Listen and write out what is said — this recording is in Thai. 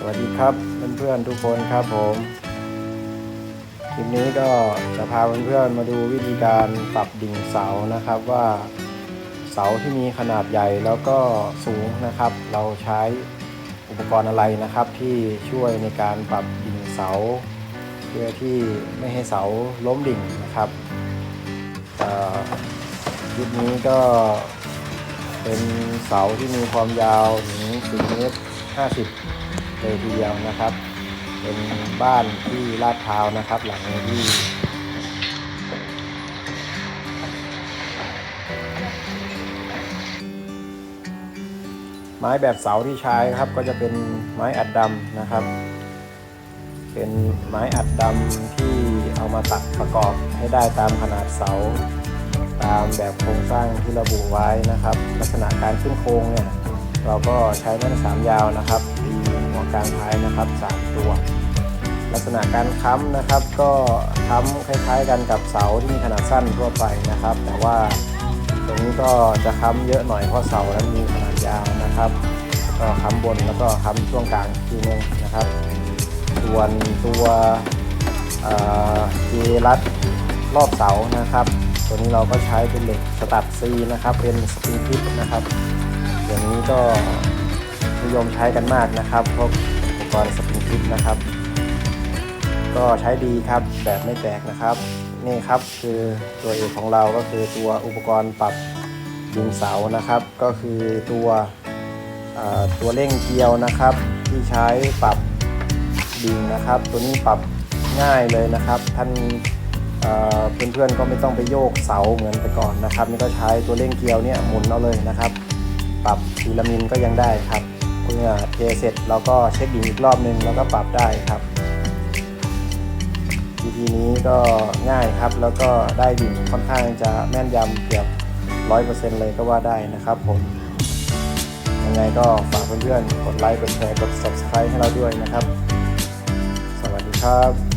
สวัสดีครับเพื่อนๆทุกคนครับผมคลิปนี้ก็จะพาเพื่อนๆมาดูวิธีการปรับดิ่งเสานะครับว่าเสาที่มีขนาดใหญ่แล้วก็สูงนะครับ เราใช้อุปกรณ์อะไรนะครับ ที่ช่วยในการปรับดิ่งเสา เพื่อที่ไม่ให้เสาล้มดิ่งนะครับคลิปนี้ก็เป็นเสาที่มีความยาวถึง4เมตร50 เลยทีเดียวนะครับ เป็นบ้านที่ลาดพร้าวนะครับ หลังที่ไม้แบบเสาที่ใช้ครับก็จะเป็นไม้อัดดำนะครับ เป็นไม้อัดดำที่เอามาตัดประกอบให้ได้ตามขนาดเสา ตามแบบโครงสร้างที่ระบุไว้นะครับ ลักษณะการขึ้นโครงเนี่ยเราก็ใช้แม่นสามยาวนะครับ หัวกลางท้ายนะครับสามตัว ลักษณะการค้ำนะครับ ก็ค้ำคล้ายๆ กันกับเสาที่มีขนาดสั้นทั่วไปนะครับ แต่ว่าตรงนี้ก็จะค้ำเยอะหน่อยเพราะเสานั้นมีขนาดยาวนะครับ ก็ค้ำบนแล้วก็ค้ำช่วงกลางทีนึงนะครับ ส่วนตัวเอ่อเจรัดรอบเสานะครับ ตัวนี้เราก็ใช้เป็นเหล็กสตัดซีนะครับ เป็นสปริงคลิปนะครับเดี๋ยวนี้ก็ นิยมใช้กันมากนะครับพวกอุปกรณ์สปริงคลิปนะครับ ก็ใช้ดีครับแบบไม่แตกนะครับ นี่ครับคือตัวเอกของเราก็คือตัวอุปกรณ์ปรับยิงเสานะครับ ก็คือตัวตัวเร่งเกลียวนะครับ ที่ใช้ปรับดิงนะครับ ตัวนี้ปรับง่ายเลยนะครับท่านเเพื่อนๆก็ไม่ต้องไปโยกเสาเหมือนแต่ก่อนนะครับนี่ก็ใช้ตัวเร่งเกลียวเนี่ยหมุนเอาเลยนะครับ ปรับทีละมิลก็ยังได้ครับ เมื่อเทเสร็จเราก็เช็คดิงอีกรอบนึงแล้วก็ปรับได้ครับ วิธีนี้ก็ง่ายครับแล้วก็ได้ดิ่งค่อนข้างจะแม่นยำเกือบร้อยเปอร์เซ็นต์เลยก็ว่าได้นะครับผมยังไงก็ฝากเพื่อนๆกดไลค์กดแชร์กด subscribe ให้เราด้วยนะครับ สวัสดีครับ